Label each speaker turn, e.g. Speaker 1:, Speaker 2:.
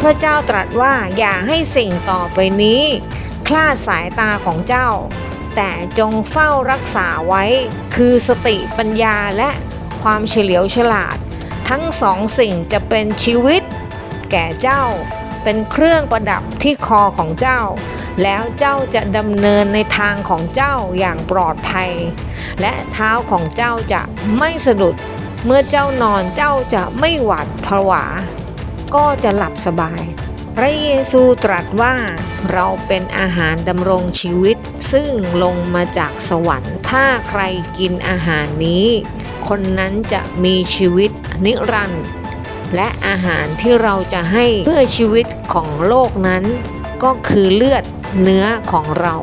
Speaker 1: พระเจ้าตรัสว่าอย่าให้สิ่งต่อไปนี้ คลาดสายตาของเจ้า แต่จงเฝ้ารักษาไว้ คือสติปัญญาและความเฉลียวฉลาด ทั้งสองสิ่งจะเป็นชีวิต แก่เจ้าเป็นเครื่องประดับที่คอของเจ้า แล้วเจ้าจะดำเนินในทางของเจ้าอย่างปลอดภัย และเท้าของเจ้าจะไม่สะดุด เมื่อเจ้านอนเจ้าจะไม่หวาดผวา ก็จะหลับสบาย พระเยซูตรัสว่าเราเป็นอาหารดำรงชีวิต ซึ่งลงมาจากสวรรค์ ถ้าใครกินอาหารนี้ คนนั้นจะมีชีวิตนิรันดร์และอาหารที่เราจะให้เพื่อชีวิตของโลกนั้น ก็คือเลือดเนื้อของเรา